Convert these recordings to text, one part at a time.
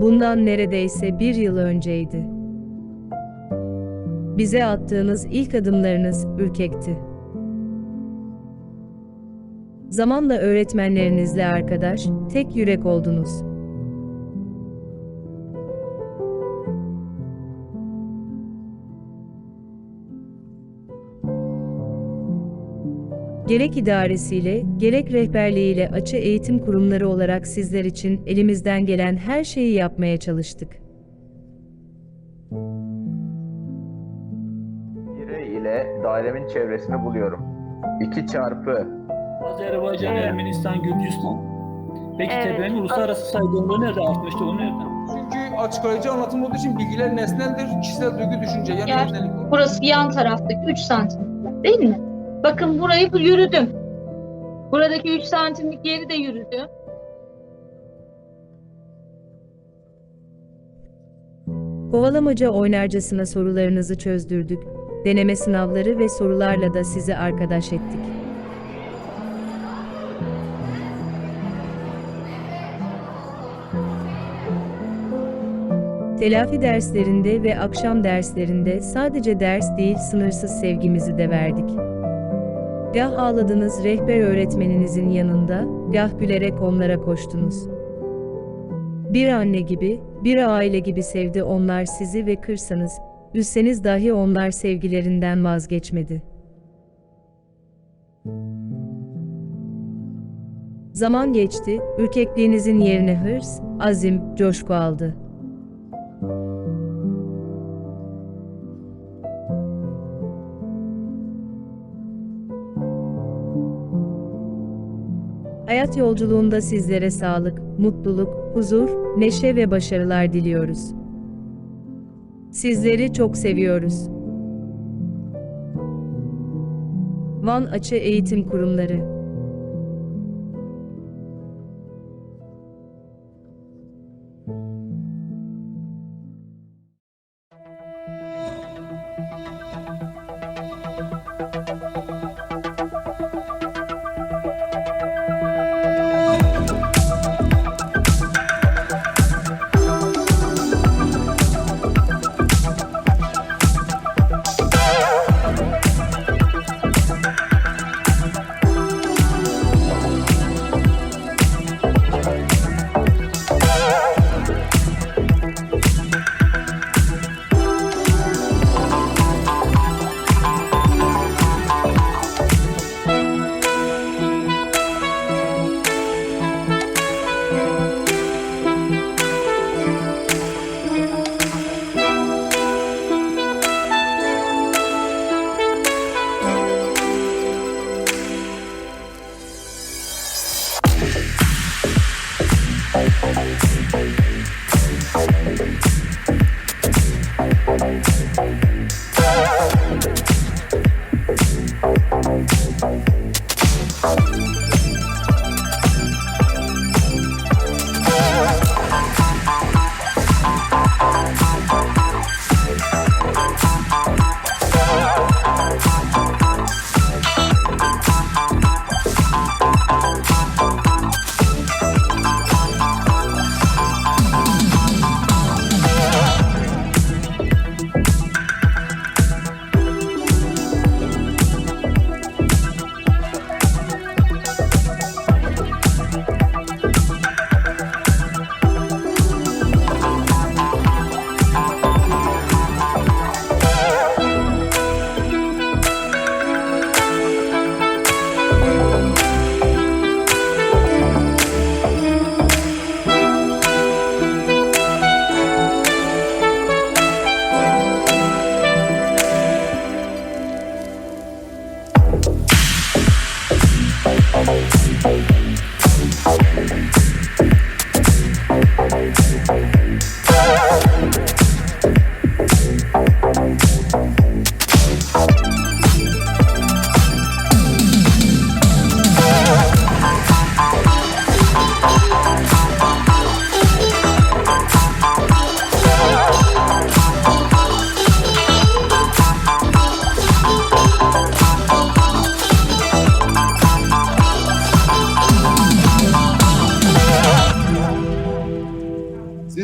Bundan neredeyse bir yıl önceydi. Bize attığınız ilk adımlarınız ürkekti. Zamanla öğretmenlerinizle arkadaş, tek yürek oldunuz. Gerek idaresiyle, gerek rehberliğiyle açı eğitim kurumları olarak sizler için elimizden gelen her şeyi yapmaya çalıştık. Bire ile dairemin çevresini buluyorum. 2 çarpı Azerbaycan, Evet. Ermenistan, Gürcistan. Peki Evet. tepenin uluslararası saygınlığı nerede artmıştı? O nerede? Çünkü açıklayıcı anlatım olduğu için bilgiler nesneldir, kişisel duygu, düşünce. Yani olur. Burası yan taraftaki 3 santim. Değil mi? Bakın burayı yürüdüm. Buradaki 3 santimlik yeri de yürüdüm. Kovalamaca oynarcasına sorularınızı çözdürdük. Deneme sınavları ve sorularla da sizi arkadaş ettik. Telafi derslerinde ve akşam derslerinde sadece ders değil sınırsız sevgimizi de verdik. Gah ağladınız rehber öğretmeninizin yanında, gah gülerek onlara koştunuz. Bir anne gibi, bir aile gibi sevdi onlar sizi ve kırsanız, üzseniz dahi onlar sevgilerinden vazgeçmedi. Zaman geçti, ürkekliğinizin yerine hırs, azim, coşku aldı. Hayat yolculuğunda sizlere sağlık, mutluluk, huzur, neşe ve başarılar diliyoruz. Sizleri çok seviyoruz. Van Açı Eğitim Kurumları Bye.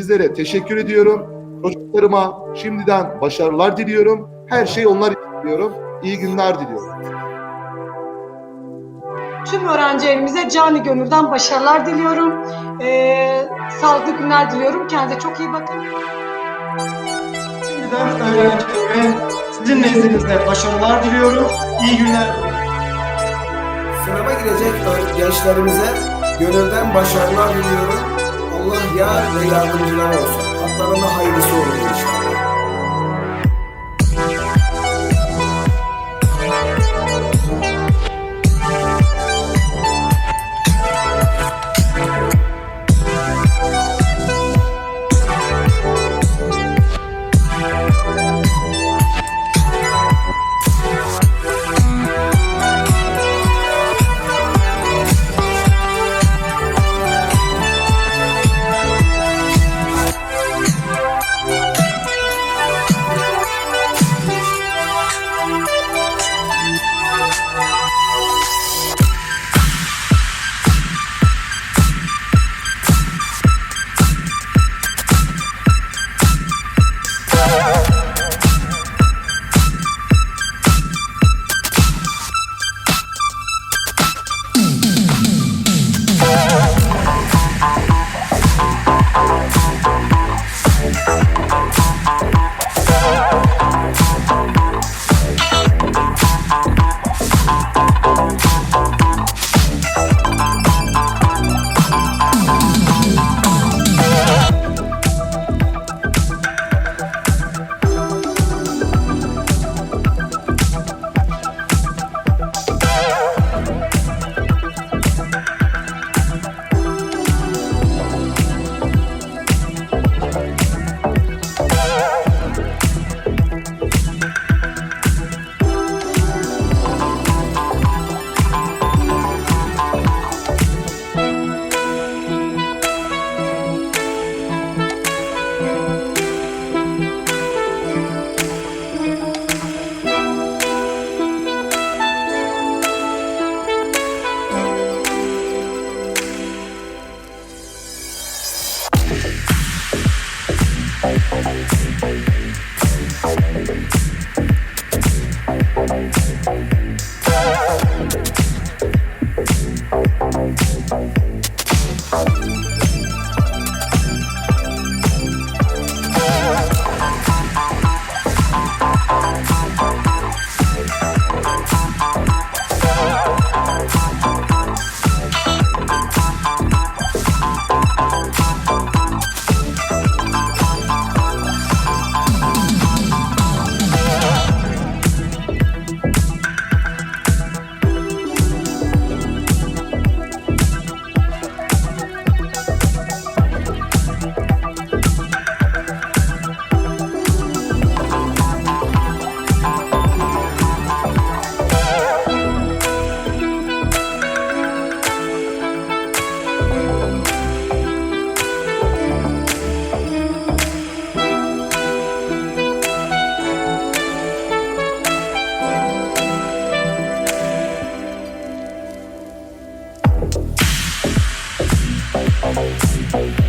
Öğretmenlere teşekkür ediyorum. Çocuklarıma şimdiden başarılar diliyorum. Her şey onlar için diliyorum. İyi günler diliyorum. Tüm öğrencilerimize canı gönülden başarılar diliyorum. Ee, sağlıklı günler diliyorum. Kendinize çok iyi bakın. Şimdiden öğrencilerime sizin nezdinizde başarılar diliyorum. İyi günler. Sınava girecek gençlerimize gönülden başarılar diliyorum. Allah yar ve yardımcılar olsun. Haklarında hayırlısı olur inşallah. Bye.